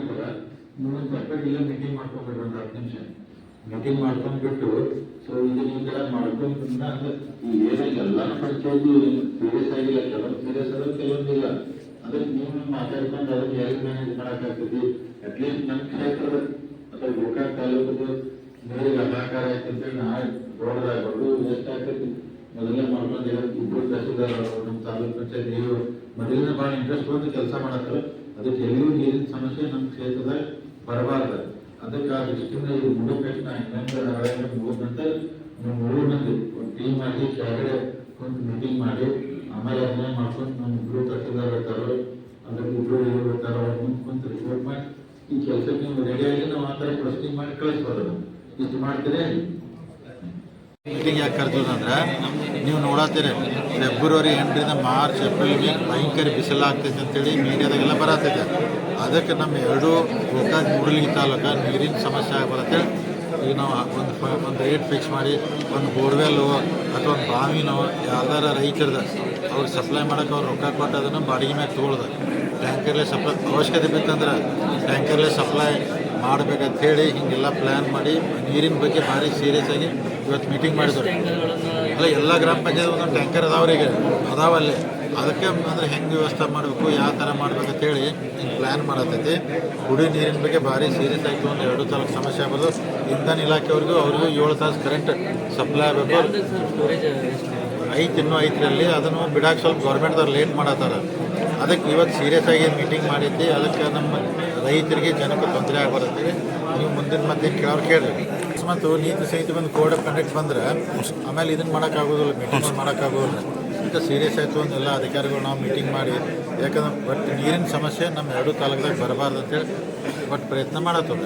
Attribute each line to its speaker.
Speaker 1: ಅದರ ಸಪ್ರೇಟ್ ಇಲ್ಲ ಮೀಟಿಂಗ್ ಮಾಡ್ಕೊಂಡ್ಬಿಡ್ರಿ ಒಂದು ಮೀಟಿಂಗ್ ಮಾಡ್ಕೊಂಡ್ಬಿಟ್ಟು ಸೊ ಇದನ್ನ ಈ ತರ ಮಾಡ್ಕೊಂಡ್ರಿಂದ ಅಂದ್ರೆ ಎಲ್ಲಾನು ಪಂಚಾಯತಿ ಸೀರಿಯಸ್ ಆಗಿಲ್ಲ ಕೆಲವೊಂದು ಸೀರಿಯಸ್ ಆದ್ರೆ ಕೆಲವೊಂದಿಲ್ಲ ಅದಕ್ಕೆ ನೀವು ಮಾತಾಡ್ಕೊಂಡು ಅದನ್ನ ಹೇಗೆ ಮ್ಯಾನೇಜ್ ಮಾಡಕ್ಕಾಗ್ತದೆ ಅಟ್ಲೀಸ್ಟ್ ನಮ್ಮ ಕ್ಷೇತ್ರದ ಅಥವಾ ಗೋಕಾಕ್ ತಾಲೂಕದ ನೀರಿಗೆ ಅಹಾಕಾರ ಆಯ್ತು ಅಂತೇಳಿ ವೇಸ್ಟ್ ಆಗ್ತೈತಿ ಮೊದಲೇ ಮಾಡ್ಕೊಂಡು ಇಬ್ಬರು ತಹಸೀಲ್ದಾರ್ ನಮ್ಮ ತಾಲೂಕ್ ಪಂಚಾಯತ್ ನೀವು ಮೊದಲಿನ ಭಾಳ ಇಂಟ್ರೆಸ್ಟ್ ಬಂದು ಕೆಲಸ ಮಾಡತ್ತಾರ ಅದಕ್ಕೆ ಎಲ್ಲಿಯೂ ನೀರಿನ ಸಮಸ್ಯೆ ನಮ್ಮ ಕ್ಷೇತ್ರದಾಗ ಬರಬಾರ್ದು ಅದಕ್ಕೆ ಆ ದೃಷ್ಟಿಯಿಂದ ಇದು ಮುಗಿದ ತಕ್ಷಣ ಇನ್ನೊಂದು ನಾಳೆ ಮುಗಿದ ನಂತರ ನೀವು ಮೂರು ಮಂದಿ ಒಂದು ಟೀಮ್ ಮಾಡಿ, ಕೆಳಗಡೆ ಕುಂತು ಮೀಟಿಂಗ್ ಮಾಡಿ, ಆಮೇಲೆ ಅದನ್ನ ಮಾಡ್ಕೊಂಡು ನಮ್ಮ ಇಬ್ಬರು ತಹಸೀಲ್ದಾರ್ ಇರ್ತಾರೋ, ಅದಕ್ಕೆ ಇಬ್ಬರು ಇವರು ಇರ್ತಾರೋ, ಅವ್ರ ಮುಂದೆ ಕುಂತು ರಿಪೋರ್ಟ್ ಮಾಡಿ, ಈ ಕೆಲಸಕ್ಕೆ ನೀವು ರೆಡಿಯಾಗಿ ನಾವು ಆ ಥರ ಪ್ರೊಸೀಡಿಂಗ್ ಮಾಡಿ ಕಳಿಸ್ಬೋದು. ಇಷ್ಟು ಮಾಡ್ತೀರಿ
Speaker 2: ಮೀಟಿಂಗ್ ಯಾಕೆ ಕರೆದಿದ್ದು ಅಂದ್ರೆ, ನೀವು ನೋಡತ್ತೀರಿ ಫೆಬ್ರವರಿ ಎಂಟರಿಂದ ಮಾರ್ಚ್ ಏಪ್ರಿಲ್ಗೆ ಭಯಂಕರ ಬಿಸಿಲು ಆಗ್ತೈತೆ ಅಂತೇಳಿ ಮೀಡಿಯಾದಾಗೆಲ್ಲ ಬರತ್ತೈತೆ ಅದಕ್ಕೆ ನಮ್ಮ ಎರಡು ಗೋಕಾಕ್ ಮೂಡಲಿಗೆ ತಾಲೂಕ ನೀರಿನ ಸಮಸ್ಯೆ ಆಗ್ಬರತ್ತೇಳಿ ಈಗ ನಾವು ಒಂದು ಒಂದು ರೇಟ್ ಫಿಕ್ಸ್ ಮಾಡಿ, ಒಂದು ಬೋರ್ವೆಲ್ಲು ಅಥವಾ ಒಂದು ಬಾವಿನೋ ಯಾವ್ದಾರ ರೈತರದ ಅವ್ರಿಗೆ ಸಪ್ಲೈ ಮಾಡೋಕೆ ಅವ್ರು ರೊಕ್ಕ ಕೊಟ್ಟು ಅದನ್ನು ಬಾಡಿಗೆ ಮ್ಯಾಗೆ ತೊಗೊಳ್ದ. ಟ್ಯಾಂಕರ್ಲೆ ಸಪ್ಲೈ ಅವಶ್ಯಕತೆ ಬಿತ್ತಂದ್ರೆ ಟ್ಯಾಂಕರ್ಲೆ ಸಪ್ಲೈ ಮಾಡಬೇಕಂತ ಹೇಳಿ ಹಿಂಗೆಲ್ಲ ಪ್ಲ್ಯಾನ್ ಮಾಡಿ, ನೀರಿನ ಬಗ್ಗೆ ಭಾರಿ ಸೀರಿಯಸ್ ಆಗಿ ಇವತ್ತು ಮೀಟಿಂಗ್ ಮಾಡಿದ್ರು. ಅಲ್ಲ ಎಲ್ಲ ಗ್ರಾಮ ಪಂಚಾಯತ್ ಒಂದೊಂದು ಟ್ಯಾಂಕರ್ ಅದಾವ್ರಿಗೆ ಅದಾವಲ್ಲಿ ಅದಕ್ಕೆ ಅಂದ್ರೆ ಹೆಂಗೆ ವ್ಯವಸ್ಥೆ ಮಾಡಬೇಕು ಯಾವ ಥರ ಅಂತ ಹೇಳಿ ಹಿಂಗೆ ಪ್ಲ್ಯಾನ್ ಮಾಡತ್ತೈತಿ. ಕುಡಿ ನೀರಿನ ಬಗ್ಗೆ ಭಾರಿ ಸೀರಿಯಸ್ ಆಯಿತು ಒಂದು ಎರಡು ತಾಲೂಕು ಸಮಸ್ಯೆ ಆಗ್ಬೋದು. ಇಂಧನ ಇಲಾಖೆಯವ್ರಿಗೂ ಅವ್ರಿಗೂ ಏಳು ತಾಸು ಕರೆಂಟ್ ಸಪ್ಲೈ ಆಗಬೇಕು. ಐತಿ ಇನ್ನೂ ಐತ್ರಿ ಅಲ್ಲಿ ಅದನ್ನು ಬಿಡಾಕೆ ಸ್ವಲ್ಪ ಗೌರ್ಮೆಂಟ್ದವ್ರು ಲೇಟ್ ಮಾಡತ್ತಾರ. ಅದಕ್ಕೆ ಇವತ್ತು ಸೀರಿಯಸ್ ಆಗಿ ಮೀಟಿಂಗ್ ಮಾಡಿದ್ದೆ ಅದಕ್ಕೆ ನಮ್ಮ ರೈತರಿಗೆ ಜನಕ್ಕೆ ತೊಂದರೆ ಆಗಬರುತ್ತೆ ನೀವು ಮುಂದಿನ ಮತ್ತೆ ಕೇಳೋರು ಕೇಳಿ ಅಕಸ್ಮಾತ್ ನೀತಿ ಸಹಿತ ಬಂದು ಕೋಡ್ ಆಫ್ ಕಂಡಕ್ಟ್ ಬಂದ್ರೆ ಆಮೇಲೆ ಇದನ್ನು ಮಾಡೋಕ್ಕಾಗೋದಿಲ್ಲ ಮೀಟಿಂಗ್ ಮಾಡೋಕ್ಕಾಗೋದಿಲ್ಲ. ಇಂಥ ಸೀರಿಯಸ್ ಆಯಿತು ಅಂದೆಲ್ಲ ಅಧಿಕಾರಿಗಳು ನಾವು ಮೀಟಿಂಗ್ ಮಾಡಿ, ಯಾಕಂದ್ರೆ ಬಟ್ ನೀರಿನ ಸಮಸ್ಯೆ ನಮ್ಮ ಎರಡೂ ತಾಲೂಕದಾಗ ಬರಬಾರ್ದು ಅಂತೇಳಿ ಬಟ್ ಪ್ರಯತ್ನ ಮಾಡತ್ತದ